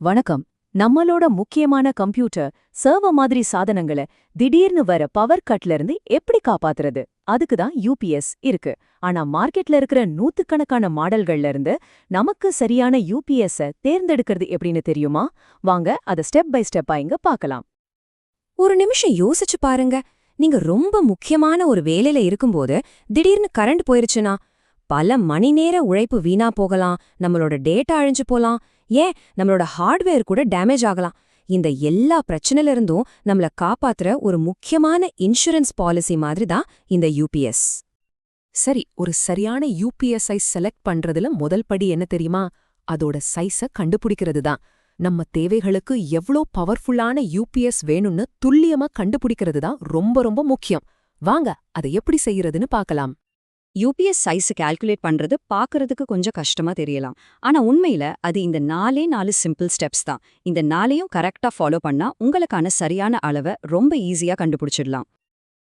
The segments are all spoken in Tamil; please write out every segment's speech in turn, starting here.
வணக்கம். நம்மளோட முக்கியமான கம்ப்யூட்டர் சர்வ மாதிரி சாதனங்கள திடீர்னு வர பவர் கட்ல இருந்து எப்படி காப்பாத்துறது? அதுக்கு தான் யூபிஎஸ் இருக்கு. ஆனா மார்க்கெட்ல இருக்கிற நூத்துக்கணக்கான மாடல்கள்ல இருந்து நமக்கு சரியான யூபிஎஸ் தேர்ந்தெடுக்கிறது எப்படின்னு தெரியுமா? வாங்க அத ஸ்டெப் பை ஸ்டெப்பா இங்க பார்க்கலாம். ஒரு நிமிஷம் யோசிச்சு பாருங்க. நீங்க ரொம்ப முக்கியமான ஒரு வேலையில இருக்கும்போது திடீர்னு கரண்ட் போயிருச்சுனா பல மணி நேர உழைப்பு வீணா போகலாம் நம்மளோட டேட்டா அழிஞ்சு போலாம் ஏன்? நம்மளோட ஹார்ட்வேர் கூட டேமேஜ் ஆகலாம். இந்த எல்லா பிரச்சனையில இருந்தும் நம்மள காப்பாத்துற ஒரு முக்கியமான இன்சூரன்ஸ் பாலிசி மாதிரி தான் இந்த யூபிஎஸ் சரி ஒரு சரியான யூபிஎஸ்ஐ செலக்ட் பண்றதுல முதல் படி என்ன தெரியுமா? அதோட சைஸ கண்டுபிடிக்கிறது தான். நம்ம தேவைகளுக்கு எவ்ளோ பவர்ஃபுல்லான யூபிஎஸ் வேணும்னு துல்லியமா கண்டுபிடிக்கிறது தான் ரொம்ப ரொம்ப முக்கியம். வாங்க அதை எப்படி செய்யறதுன்னு பார்க்கலாம். யூபிஎஸ் சைஸ் கால்குலேட் பண்றது பாக்குறதுக்கு கொஞ்சம் கஷ்டமா தெரியலாம். ஆனா உண்மையில அது இந்த நாலே நாலு சிம்பிள் ஸ்டெப்ஸ் தான். இந்த நாளையும் கரெக்டா ஃபாலோ பண்ணா உங்களுக்கான சரியான அளவை ரொம்ப ஈஸியா கண்டுபிடிச்சிடலாம்.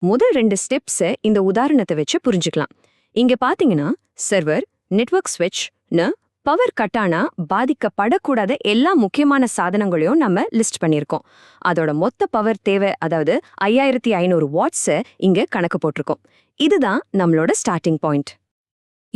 முதல் ரெண்டு ஸ்டெப்ஸை இந்த உதாரணத்தை வச்சு புரிஞ்சுக்கலாம். இங்க பாத்தீங்கன்னா சர்வர் நெட்வொர்க் ஸ்விட்ச்னு பவர் கட்டானா பாதிக்கப்படக்கூடாத எல்லா முக்கியமான சாதனங்களையும் நம்ம லிஸ்ட் பண்ணியிருக்கோம். அதோட மொத்த பவர் தேவை அதாவது ஐயாயிரத்தி ஐநூறு வாட்ஸை இங்க கணக்கு போட்டிருக்கோம். இதுதான் நம்மளோட ஸ்டார்டிங் பாயிண்ட்.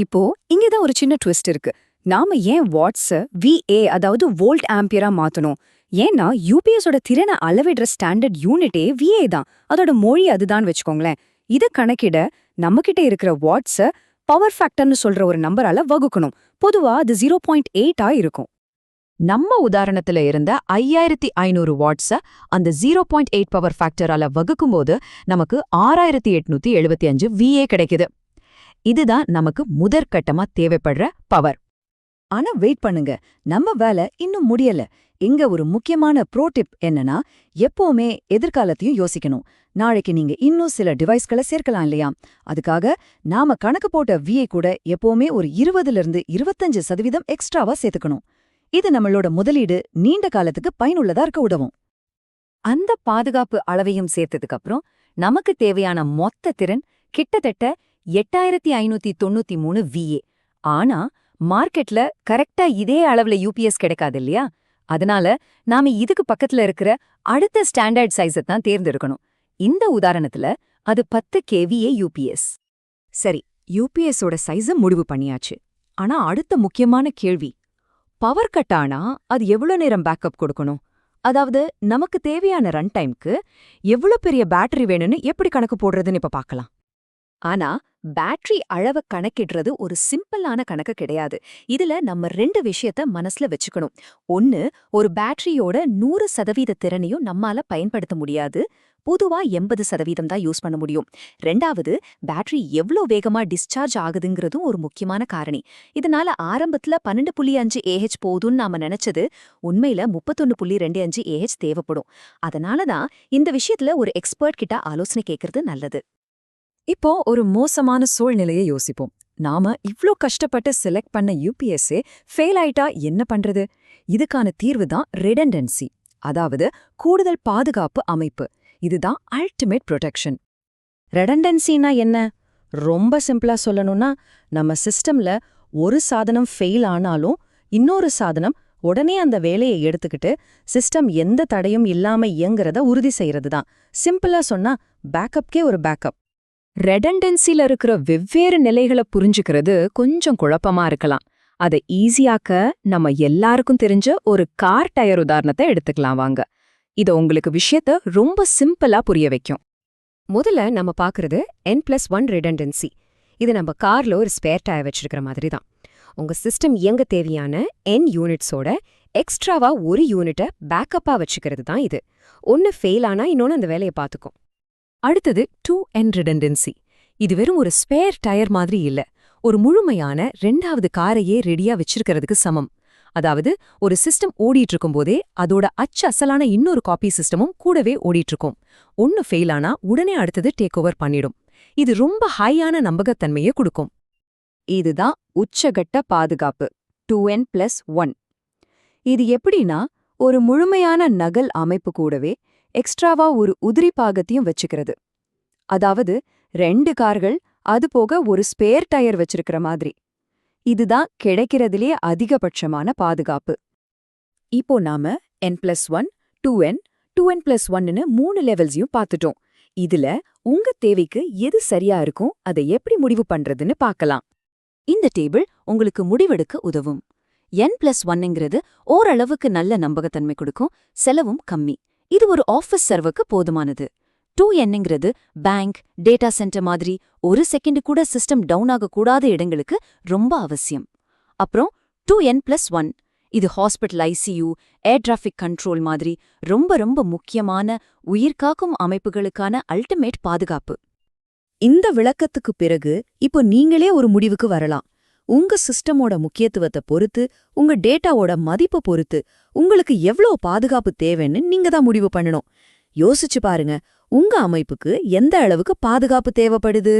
இப்போ இங்கதான் ஒரு சின்ன ட்விஸ்ட் இருக்கு. நாம ஏன் வாட்ஸ விஏ அதாவது வோல்ட் ஆம்பியரா மாத்தணும்? ஏன்னா யூபிஎஸோட திறனை அளவிடுற ஸ்டாண்டர்ட் யூனிட்டே விஏ தான். அதோட மொழி அதுதான் வச்சுக்கோங்களேன். இத கணக்கிட நம்மகிட்ட இருக்கிற வாட்ஸ பவர் ஃபேக்டர்னு சொல்ற ஒரு நம்பரால வகுக்கணும். பொதுவா அது ஜீரோ பாயிண்ட் எயிட்டா இருக்கும். நம்ம உதாரணத்துல இருந்த ஐயாயிரத்தி ஐநூறு வாட்ஸ அந்த ஜீரோ பாயிண்ட் எயிட் பவர் ஃபேக்டரால வகுக்கும்போது நமக்கு ஆறாயிரத்தி எட்நூத்தி எழுபத்தி அஞ்சு விஏ கிடைக்குது. இதுதான் நமக்கு முதற்கட்டமா தேவைப்படுற பவர் ஆனா வெயிட் பண்ணுங்க. நம்ம வேலை இன்னும் முடியல. இங்க ஒரு முக்கியமான ப்ரோடிப் என்னன்னா எப்பவுமே எதிர்காலத்தையும் யோசிக்கணும். நாளைக்கு நீங்க இன்னும் சில டிவைஸ்களை சேர்க்கலாம் இல்லையா? அதுக்காக நாம கணக்கு போட்ட விஐ கூட எப்பவுமே ஒரு இருபதுல இருந்து இருபத்தஞ்சு சதவீதம் எக்ஸ்ட்ராவா சேர்த்துக்கணும். இது நம்மளோட முதலீடு நீண்ட காலத்துக்கு பயனுள்ளதா இருக்க உதவும். அந்த பாதுகாப்பு அளவையும் சேர்த்ததுக்கு அப்புறம் நமக்கு தேவையான மொத்த திறன் கிட்டத்தட்ட எட்டாயிரத்தி ஐநூத்தி தொண்ணூத்தி மூணு விஏ ஆனா மார்க்கெட்ல கரெக்டா இதே அளவுல யூபிஎஸ் கிடைக்காது இல்லையா அதனால நாம இதுக்கு பக்கத்துல இருக்கிற அடுத்த ஸ்டாண்டர்ட் சைஸை தான் தேர்ந்தெடுக்கணும். இந்த உதாரணத்துல அது பத்து கேவிஏ யூபிஎஸ் சரி யூபிஎஸோட சைஸ முடிவு பண்ணியாச்சு. ஆனா அடுத்த முக்கியமான கேள்வி பவர் கட் ஆனா அது எவ்வளோ நேரம் பேக்கப் கொடுக்கணும்? அதாவது நமக்கு தேவையான ரன் டைம்க்கு எவ்வளோ பெரிய பேட்டரி வேணும்னு எப்படி கணக்கு போடுறதுன்னு இப்ப பார்க்கலாம். ஆனா பேட்டரி அளவை கணக்கிடுறது ஒரு சிம்பிளான கணக்கு கிடையாது. இதுல நம்ம ரெண்டு விஷயத்த மனசுல வச்சுக்கணும். ஒன்னு ஒரு பேட்டரியோட நூறு சதவீத திறனையும் நம்மால பயன்படுத்த முடியாது. பொதுவா எண்பது சதவீதம் தான் யூஸ் பண்ண முடியும். ரெண்டாவது பேட்டரி எவ்ளோ வேகமா டிஸ்சார்ஜ் ஆகுதுங்கிறதும் ஒரு முக்கியமான காரணி. இதனால ஆரம்பத்துல பன்னெண்டு புள்ளி அஞ்சு ஏஹெச் போதும்னு நாம நினைச்சது உண்மையில முப்பத்தொன்னு புள்ளி ரெண்டு அஞ்சு ஏஹெச் தேவைப்படும். அதனால தான் இந்த விஷயத்துல ஒரு எக்ஸ்பர்ட் கிட்ட ஆலோசனை கேட்கறது நல்லது. இப்போ ஒரு மோசமான சூழ்நிலையை யோசிப்போம். நாம இவ்ளோ கஷ்டப்பட்டு செலக்ட் பண்ண யூபிஎஸ்ஏ ஃபெயில் ஆயிட்டா என்ன பண்றது? இதுக்கான தீர்வு தான் ரெடண்டன்சி அதாவது கூடுதல் பாதுகாப்பு அமைப்பு. இதுதான் அல்டிமேட் ப்ரொடெக்ஷன் ரெடண்டன்சினா என்ன? ரொம்ப சிம்பிளா சொல்லணும்னா நம்ம சிஸ்டம்ல ஒரு சாதனம் ஃபெயில் ஆனாலும் இன்னொரு சாதனம் உடனே அந்த வேலையை எடுத்துக்கிட்டு சிஸ்டம் எந்த தடையும் இல்லாம இயங்குறத உறுதி செய்யறது தான். சிம்பிளா சொன்னா பேக்கப்கே ஒரு பேக்கப் ரெடண்டன்சில இருக்கிற வெவ்வேறு நிலைகளை புரிஞ்சுக்கிறது கொஞ்சம் குழப்பமா இருக்கலாம். அதை ஈஸியாக்க நம்ம எல்லாருக்கும் தெரிஞ்ச ஒரு கார் டயர் உதாரணத்தை எடுத்துக்கலாம் வாங்க. இது உங்களுக்கு விஷயத்த ரொம்ப சிம்பிளா புரிய வைக்கும். முதல்ல நம்ம பாக்குறது என் பிளஸ் ஒன் ரெடண்டன்சி இது நம்ம கார்ல ஒரு ஸ்பேர் டயர் வச்சிருக்கிற மாதிரி தான் உங்க சிஸ்டம் இயங்க தேவையான என் யூனிட்ஸோட எக்ஸ்ட்ராவா ஒரு யூனிட்டை பேக்கப்பா வச்சுக்கிறது தான் இது. ஒன்னு ஃபெயில் ஆனா இன்னொன்னு அந்த வேலையை பார்த்துக்கும். அடுத்தது டூ என் ரிடண்டன்சி இது வெறும் ஒரு ஸ்பேர் டயர் மாதிரி இல்ல. ஒரு முழுமையான ரெண்டாவது காரையே ரெடியா வச்சிருக்கிறதுக்கு சமம். அதாவது ஒரு சிஸ்டம் ஓடிட்டு இருக்கும்போதே அதோட அச்சு அசலான இன்னொரு காப்பி சிஸ்டமும் கூடவே ஓடிட்டு இருக்கும் ஒன்னு ஃபெயில் ஆனா உடனே அடுத்தது டேக் ஓவர் பண்ணிடும். இது ரொம்ப ஹையான நம்பகத்தன்மையை கொடுக்கும். இதுதான் உச்சகட்ட பாதுகாப்பு. டூ என் பிளஸ் ஒன் இது எப்படின்னா ஒரு முழுமையான நகல் அமைப்பு கூடவே எக்ஸ்ட்ராவா ஒரு உதிரி பாகத்தையும் வச்சுக்கிறது. அதாவது ரெண்டு கார்கள் அது போக ஒரு ஸ்பேர் டயர் வச்சிருக்கிற மாதிரி. இதுதான் கிடைக்கிறதிலே அதிகபட்சமான பாதுகாப்பு. இப்போ நாம N plus one two N two N plus ஒன்னு மூணு லெவல்ஸையும் பார்த்துட்டோம். இதுல உங்க தேவைக்கு எது சரியா இருக்கும் அதை எப்படி முடிவு பண்றதுன்னு பார்க்கலாம். இந்த டேபிள் உங்களுக்கு முடிவெடுக்க உதவும். n பிளஸ் ஒன்னுங்கிறது ஓரளவுக்கு நல்ல நம்பகத்தன்மை கொடுக்கும் செலவும் கம்மி. இது ஒரு ஆஃபீஸ் சர்வருக்கு போதுமானது. டூ என்னங்கிறது பேங்க் டேட்டா சென்டர் மாதிரி ஒரு செகண்ட் கூட சிஸ்டம் டவுன் ஆகக்கூடாத இடங்களுக்கு ரொம்ப அவசியம். அப்புறம் டூ என் பிளஸ் ஒன் இது hospital ICU air traffic control மாதிரி ரொம்ப ரொம்ப முக்கியமான உயிர்காக்கும் அமைப்புகளுக்கான அல்டிமேட் பாதுகாப்பு. இந்த விளக்கத்துக்கு பிறகு இப்போ நீங்களே ஒரு முடிவுக்கு வரலாம். உங்க சிஸ்டமோட முக்கியத்துவத்தை பொறுத்து உங்க டேட்டாவோட மதிப்பை பொறுத்து உங்களுக்கு எவ்ளோ பாதுகாப்பு தேவைன்னு நீங்க தான் முடிவு பண்ணணும். யோசிச்சு பாருங்க உங்க அமைப்புக்கு எந்த அளவுக்கு பாதுகாப்பு தேவைப்படுது?